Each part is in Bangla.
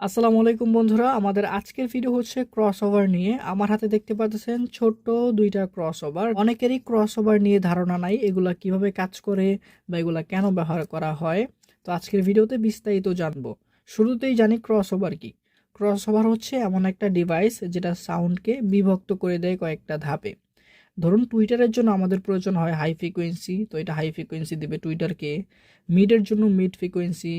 আসসালামু আলাইকুম বন্ধুরা, আমাদের আজকের ভিডিও হচ্ছে ক্রস ওভার নিয়ে। আমার হাতে দেখতে পাচ্ছেন ছোট্ট দুইটা ক্রস ওভার অনেকেরই ক্রস ওভার নিয়ে ধারণা নাই, এগুলা কীভাবে কাজ করে বা এগুলা কেন ব্যবহার করা হয়। তো আজকের ভিডিওতে বিস্তারিত জানব। শুরুতেই জানি ক্রস ওভার কি। ক্রস ওভার হচ্ছে এমন একটা ডিভাইস যেটা সাউন্ডকে বিভক্ত করে দেয় কয়েকটা ধাপে। ধরুন টুইটারের জন্য আমাদের প্রয়োজন হয় হাই ফ্রিকোয়েন্সি তো এটা হাই ফ্রিকোয়েন্সি দেবে টুইটারকে মিডের জন্য মিড ফ্রিকোয়েন্সি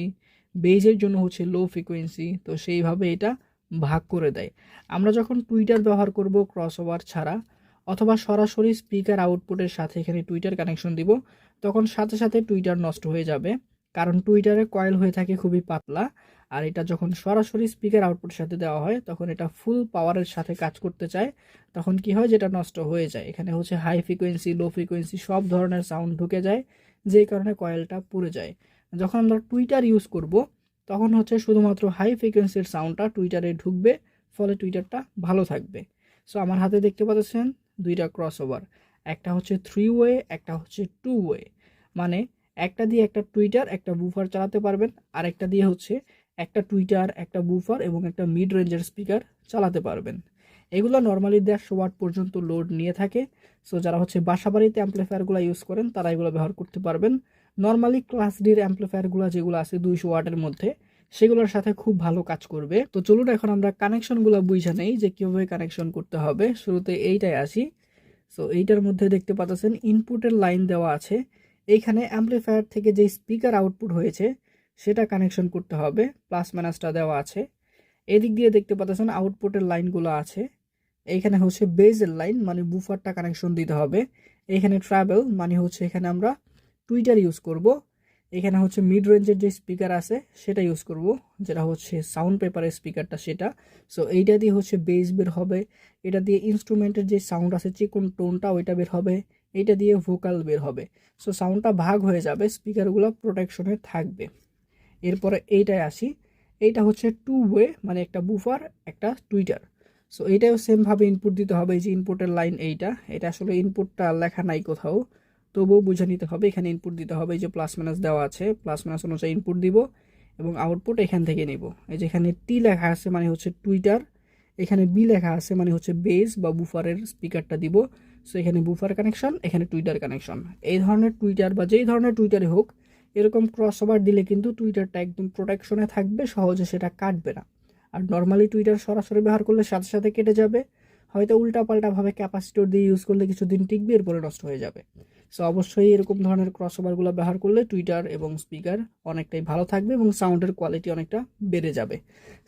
বেজের জন্য হচ্ছে লো ফ্রিকোয়েন্সি তো সেইভাবে এটা ভাগ করে দেয়। আমরা যখন টুইটার ব্যবহার করব ক্রস ওভার ছাড়া, অথবা সরাসরি স্পিকার আউটপুটের সাথে এখানে টুইটার কানেকশন দিব, তখন সাথে সাথে টুইটার নষ্ট হয়ে যাবে, কারণ টুইটারে কয়েল হয়ে থাকে খুবই পাতলা, আর এটা যখন সরাসরি স্পিকার আউটপুটের সাথে দেওয়া হয়, তখন এটা ফুল পাওয়ারের সাথে কাজ করতে চায়, তখন কি হয় যেটা নষ্ট হয়ে যায়। এখানে হচ্ছে হাই ফ্রিকোয়েন্সি লো ফ্রিকোয়েন্সি সব ধরনের সাউন্ড ঢুকে যায় যেই কারণে কয়েলটা পুড়ে যায়। যখন আমরা টুইটার ইউজ করব, তখন হচ্ছে শুধুমাত্র হাই ফ্রিকোয়েন্সির সাউন্ডটা টুইটারে ঢুকবে, ফলে টুইটারটা ভালো থাকবে। সো আমার হাতে দেখতে পাচ্ছেন দুইটা ক্রস ওভার একটা হচ্ছে থ্রি ওয়ে একটা হচ্ছে টু ওয়ে মানে একটা দিয়ে একটা টুইটার একটা বুফার চালাতে পারবেন, আর একটা দিয়ে হচ্ছে একটা টুইটার একটা বুফার এবং একটা মিড রেঞ্জের স্পিকার চালাতে পারবেন। এগুলো নর্মালি দেড়শো ওয়াট পর্যন্ত লোড নিয়ে থাকে। সো যারা হচ্ছে বাসা বাড়িতে অ্যাম্পলিফায়ারগুলো ইউজ করেন, তারা এগুলো ব্যবহার করতে পারবেন। নর্মালি ক্লাস ডির অ্যাম্পলিফায়ারগুলো যেগুলো আছে দুইশো ওয়াটের মধ্যে, সেগুলোর সাথে খুব ভালো কাজ করবে। তো চলুন এখন আমরা কানেকশনগুলো বুঝে নেই যে কীভাবে কানেকশন করতে হবে। শুরুতে এইটাই আসি। সো এইটার মধ্যে দেখতে পাচ্ছেন ইনপুটের লাইন দেওয়া আছে। এইখানে অ্যাম্পলিফায়ার থেকে যে স্পিকার আউটপুট হয়েছে, সেটা কানেকশন করতে হবে। প্লাস মাইনাসটা দেওয়া আছে। এদিক দিয়ে দেখতে পাচ্ছেন আউটপুটের লাইনগুলো আছে। এইখানে হচ্ছে বেজের লাইন মানে বুফারটা কানেকশন দিতে হবে। এইখানে ট্রাভেল মানে হচ্ছে এখানে আমরা টুইটার ইউজ করব। এখানে হচ্ছে মিড রেঞ্জের যে স্পিকার আছে, সেটা ইউজ করব, যেটা হচ্ছে সাউন্ড পেপারের স্পিকারটা সেটা। সো এইটা দিয়ে হচ্ছে বেস বের হবে, এটা দিয়ে ইনস্ট্রুমেন্টের যে সাউন্ড আছে, চিকন টোনটা ওইটা বের হবে, এইটা দিয়ে ভোকাল বের হবে। সো সাউন্ডটা ভাগ হয়ে যাবে স্পিকারগুলো প্রোটেকশনে থাকবে। এরপরে এইটায় আসি, এইটা হচ্ছে টু ওয়ে মানে একটা বুফার একটা টুইটার সো এইটাও সেমভাবে ইনপুট দিতে হবে যে ইনপুটের লাইন এইটা, এটা আসলে ইনপুটটা লেখা নাই কোথাও। তবুও বুঝে নিতে হবে, এখানে ইনপুট দিতে হবে, এই যে প্লাস মাইনাস দেওয়া আছে প্লাস মাইনাস অনুযায়ী ইনপুট দিব এবং আউটপুট এখান থেকে নেব। এই যে এখানে টি লেখা আছে মানে হচ্ছে টুইটার এখানে বি লেখা আছে মানে হচ্ছে বেস বা বুফারের স্পিকারটা দিব। সো এখানে বুফার কানেকশন এখানে টুইটার কানেকশন এই ধরনের টুইটার বা যেই ধরনের টুইটারে হোক, এরকম ক্রস ওভার দিলে কিন্তু টুইটারটা একদম প্রোটেকশনে থাকবে, সহজে সেটা কাটবে না। আর নর্মালি টুইটার সরাসরি ব্যবহার করলে সাথে সাথে কেটে যাবে, হয়তো উল্টাপাল্টাভাবে ক্যাপাসিটর দিয়ে ইউজ করলে কিছুদিন টিকবে, এরপরে নষ্ট হয়ে যাবে। সো অবশ্যই এরকম ধরনের ক্রস ওভারগুলো ব্যবহার করলে টুইটার এবং স্পিকার অনেকটাই ভালো থাকবে এবং সাউন্ডের কোয়ালিটি অনেকটা বেড়ে যাবে।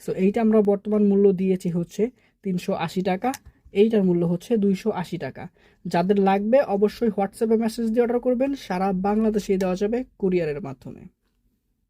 সো এইটা আমরা বর্তমান মূল্য দিয়েছি হচ্ছে তিনশো আশি টাকা। এইটার মূল্য হচ্ছে দুইশো আশি টাকা। যাদের লাগবে অবশ্যই হোয়াটসঅ্যাপে মেসেজ দিয়ে অর্ডার করবেন। সারা বাংলাদেশে দেওয়া যাবে কুরিয়ারের মাধ্যমে।